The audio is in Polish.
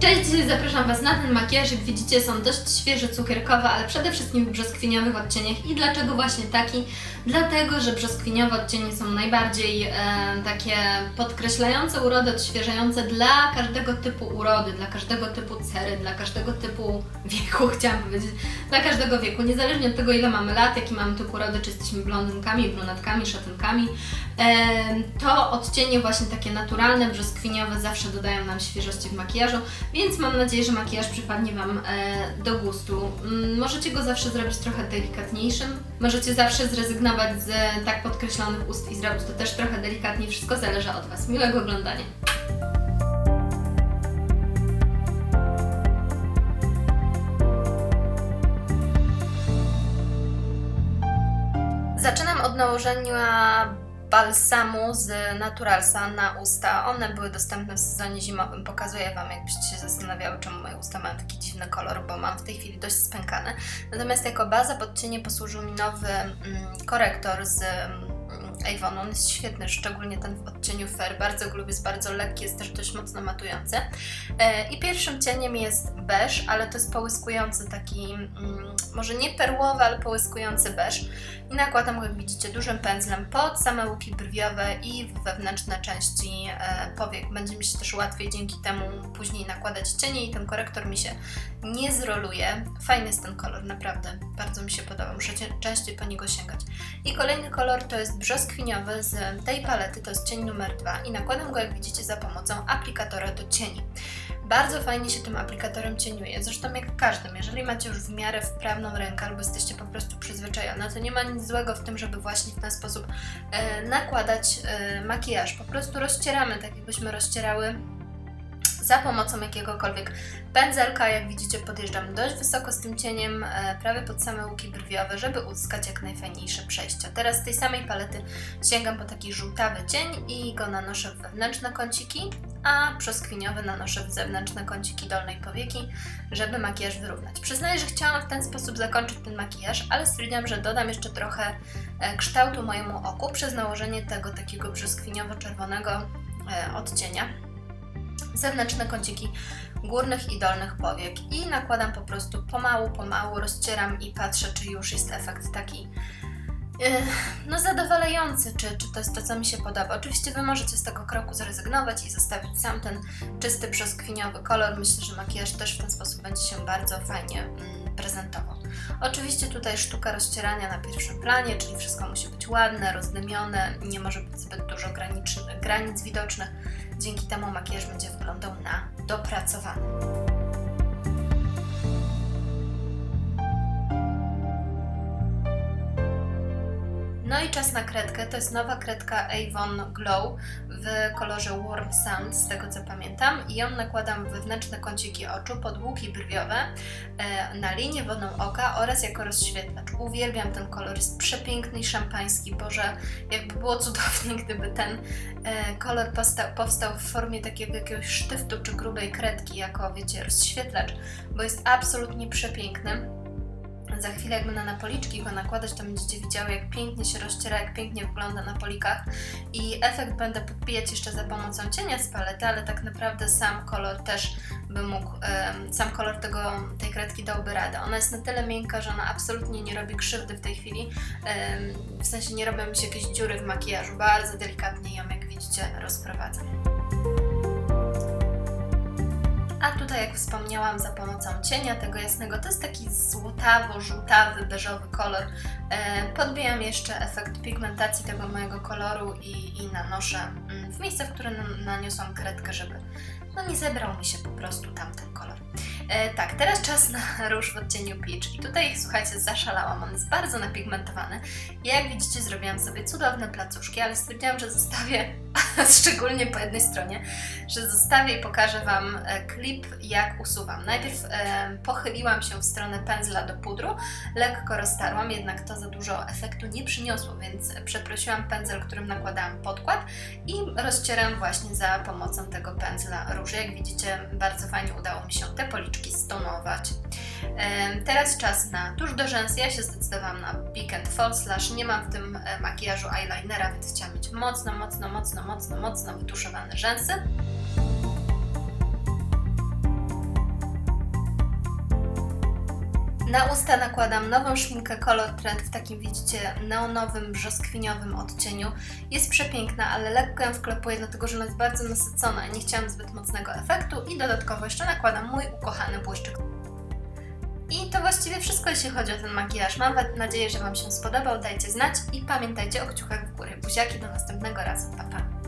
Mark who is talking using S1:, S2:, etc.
S1: Cześć, dzisiaj zapraszam Was na ten makijaż. Jak widzicie, są dość świeże, cukierkowe, ale przede wszystkim w brzoskwiniowych odcieniach. I dlaczego właśnie taki? Dlatego, że brzoskwiniowe odcienie są najbardziej e, takie podkreślające urodę, odświeżające dla każdego typu urody, dla każdego typu cery, dla każdego typu wieku, chciałam powiedzieć, dla każdego wieku. Niezależnie od tego, ile mamy lat, jaki mamy typ urody, czy jesteśmy blondynkami, brunetkami, szatynkami, e, to odcienie właśnie takie naturalne, brzoskwiniowe zawsze dodają nam świeżości w makijażu. Więc mam nadzieję, że makijaż przypadnie Wam e, do gustu. Mm, możecie go zawsze zrobić trochę delikatniejszym. Możecie zawsze zrezygnować z tak podkreślonych ust i zrobić to też trochę delikatniej. Wszystko zależy od Was. Miłego oglądania. Zaczynam od nałożenia balsamu z Naturalsa na usta. One były dostępne w sezonie zimowym. Pokazuję Wam, jakbyście się zastanawiały, czemu moje usta mają taki dziwny kolor, bo mam w tej chwili dość spękane. Natomiast jako baza pod cienie posłużył mi nowy mm, korektor z mm, Avon. On jest świetny, szczególnie ten w odcieniu Fair. Bardzo go lubię, jest bardzo lekki, jest też dość mocno matujący. E, I pierwszym cieniem jest beż, ale to jest połyskujący taki, mm, może nie perłowy, ale połyskujący beż. I nakładam go, jak widzicie, dużym pędzlem pod same łuki brwiowe i w wewnętrzne części e, powiek. Będzie mi się też łatwiej dzięki temu później nakładać cienie i ten korektor mi się nie zroluje. Fajny jest ten kolor, naprawdę. Bardzo mi się podoba. Muszę cie- częściej po niego sięgać. I kolejny kolor to jest brzoskwiniowy z tej palety, to jest cień numer dwa i nakładam go, jak widzicie, za pomocą aplikatora do cieni. Bardzo fajnie się tym aplikatorem cieniuje, zresztą jak każdym. Jeżeli macie już w miarę wprawną rękę albo jesteście po prostu przyzwyczajone, to nie ma nic złego w tym, żeby właśnie w ten sposób e, nakładać e, makijaż. Po prostu rozcieramy, tak jakbyśmy rozcierały za pomocą jakiegokolwiek pędzelka. Jak widzicie, podjeżdżam dość wysoko z tym cieniem, e, prawie pod same łuki brwiowe, żeby uzyskać jak najfajniejsze przejścia. Teraz z tej samej palety sięgam po taki żółtawy cień i go nanoszę w wewnętrzne kąciki, a brzoskwiniowy nanoszę w zewnętrzne kąciki dolnej powieki, żeby makijaż wyrównać. Przyznaję, że chciałam w ten sposób zakończyć ten makijaż, ale stwierdziłam, że dodam jeszcze trochę e, kształtu mojemu oku przez nałożenie tego takiego brzoskwiniowo-czerwonego e, odcienia zewnętrzne kąciki górnych i dolnych powiek i nakładam po prostu pomału, pomału, rozcieram i patrzę, czy już jest efekt taki e, no zadowalający, czy, czy to jest to, co mi się podoba. Oczywiście Wy możecie z tego kroku zrezygnować i zostawić sam ten czysty, brzoskwiniowy kolor. Myślę, że makijaż też w ten sposób będzie się bardzo fajnie mm, prezentował. Oczywiście tutaj sztuka rozcierania na pierwszym planie, czyli wszystko musi być ładne, rozdymione, nie może być zbyt dużo granic, granic widocznych. Dzięki temu makijaż będzie wyglądał na dopracowany. No i czas na kredkę. To jest nowa kredka Avon Glow w kolorze Warm Sand, z tego co pamiętam. I ją nakładam wewnętrzne kąciki oczu, pod łuki brwiowe, e, na linię wodną oka oraz jako rozświetlacz. Uwielbiam ten kolor, jest przepiękny i szampański. Boże, jakby było cudownie, gdyby ten e, kolor powstał w formie takiego jakiegoś sztyftu czy grubej kredki, jako wiecie, rozświetlacz, bo jest absolutnie przepiękny za chwilę jak będę na policzki go nakładać, to będziecie widziały jak pięknie się rozciera, jak pięknie wygląda na polikach i efekt będę podbijać jeszcze za pomocą cienia z palety, ale tak naprawdę sam kolor też by mógł, sam kolor tego, tej kredki dałby radę. Ona jest na tyle miękka, że ona absolutnie nie robi krzywdy w tej chwili, w sensie nie robią mi się jakieś dziury w makijażu, bardzo delikatnie ją jak widzicie rozprowadzam. A tutaj, jak wspomniałam, za pomocą cienia tego jasnego, to jest taki złotawo-żółtawy, beżowy kolor. E, podbijam jeszcze efekt pigmentacji tego mojego koloru i, i nanoszę mm, w miejsce, w które nan- naniosłam kredkę, żeby no nie zebrał mi się po prostu tamten kolor. E, tak, teraz czas na róż w odcieniu Peach. I tutaj, słuchajcie, zaszalałam. On jest bardzo napigmentowany. Ja, jak widzicie, zrobiłam sobie cudowne placuszki, ale stwierdziłam, że zostawię, szczególnie po jednej stronie, że zostawię i pokażę Wam e, klip, jak usuwam. Najpierw e, pochyliłam się w stronę pędzla do pudru, lekko roztarłam, jednak to za dużo efektu nie przyniosło, więc przeprosiłam pędzel, którym nakładałam podkład i rozcieram właśnie za pomocą tego pędzla róż. Jak widzicie, bardzo fajnie udało mi się te policzki stonować. Em, Teraz czas na tusz do rzęs. Ja się zdecydowałam na Peak and Fall Slash. Nie mam w tym e, makijażu eyelinera, więc chciałam mieć mocno, mocno, mocno, mocno, mocno, mocno wytuszowane rzęsy. Na usta nakładam nową szminkę Color Trend w takim, widzicie, neonowym, brzoskwiniowym odcieniu. Jest przepiękna, ale lekko ją wklepuję, dlatego że ona jest bardzo nasycona. Nie chciałam zbyt mocnego efektu i dodatkowo jeszcze nakładam mój ukochany błyszczyk i to właściwie wszystko, jeśli chodzi o ten makijaż. Mam nadzieję, że Wam się spodobał. Dajcie znać i pamiętajcie o kciukach w górę. Buziaki, do następnego razu. Pa, pa.